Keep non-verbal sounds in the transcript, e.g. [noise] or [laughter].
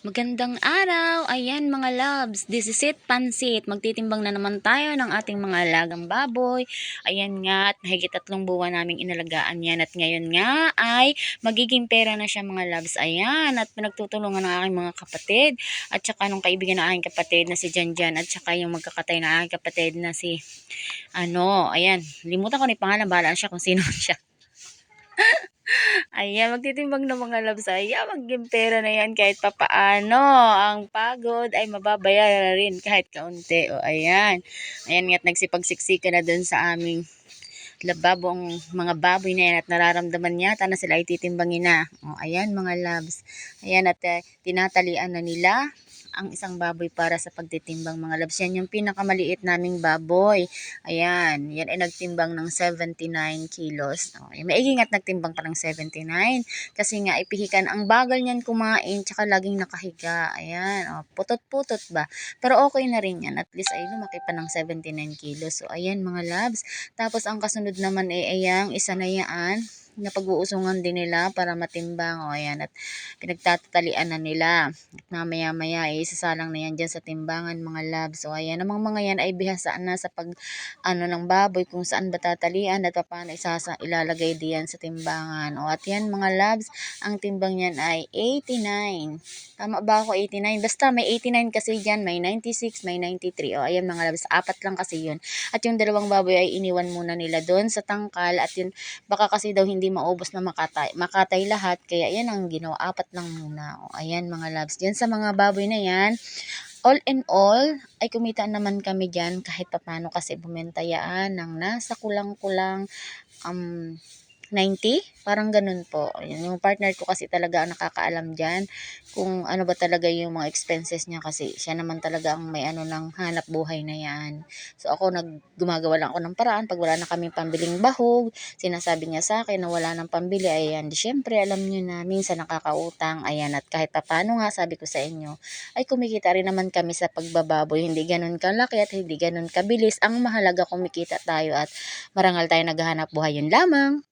Magandang araw! Ayan mga loves, this is it, pansit. Magtitimbang na naman tayo ng ating mga alagang baboy. Ayan nga, at mahigit tatlong buwan naming inalagaan yan. At ngayon nga ay magiging pera na siya mga loves. Ayan, at pinagtutulungan ng aking mga kapatid. At saka nung kaibigan ng aking kapatid na si Janjan. At saka yung magkakatay ng aking kapatid na si, ano, ayan, limutan ko na yung pangalan, bahala siya kung sino [laughs] siya. Ayan, magtitimbang ng mga loves. Ayan, maging pera na yan kahit papaano. Ang pagod ay mababayaran rin kahit kaunti. O, ayan. Ayan nga't nagsipagsiksika na dun sa aming lababo ang mga baboy na yan at nararamdaman yata na sila ay titimbangin na. O, ayan mga loves. Ayan at uh, tinatalian na nila ang isang baboy para sa pagtitimbang mga loves. Yan yung pinakamaliit naming baboy. Ayan, yan ay nagtimbang ng 79 kilos. O, may igingat nagtimbang pa ng 79 kasi nga ipihikan ang bagal niyan kumain tsaka laging nakahiga. Ayan, o, putot-putot ba? Pero okay na rin yan. At least ay lumaki pa ng 79 kilos. So, ayan mga loves. Tapos ang kasunod naman ay ayang isa na yan na pag-uusungan din nila para matimbang. O, ayan. At pinagtatalian na nila. At mamaya-maya, eh, isasalang na yan dyan sa timbangan, mga labs. So, ayan. Namang mga yan ay bihasaan na sa pag, ano, ng baboy, kung saan ba tatalian at paano isasa, ilalagay diyan sa timbangan. O, at yan, mga labs, ang timbang yan ay 89. Tama ba ako 89? Basta may 89 kasi dyan, may 96, may 93. O, ayan mga labs, apat lang kasi yun. At yung dalawang baboy ay iniwan muna nila doon sa tangkal. At yun, baka kasi daw hindi maubos na makatay, makatay lahat. Kaya yan ang ginawa, apat lang muna. O, ayan mga labs. Diyan sa mga baboy na yan, all in all, ay kumita naman kami dyan kahit papano kasi bumentayaan ng nasa kulang-kulang um, 90, parang ganun po. Yung partner ko kasi talaga ang nakakaalam dyan kung ano ba talaga yung mga expenses niya kasi siya naman talaga ang may ano ng hanap buhay na yan. So ako nag gumagawa lang ako ng paraan pag wala na kaming pambiling bahog, sinasabi niya sa akin na wala nang pambili, ayan, di syempre alam niyo na minsan nakakautang, ayan, at kahit paano nga sabi ko sa inyo, ay kumikita rin naman kami sa pagbababoy, hindi ganun kalaki at hindi ganun kabilis, ang mahalaga kumikita tayo at marangal tayo naghahanap buhay yun lamang.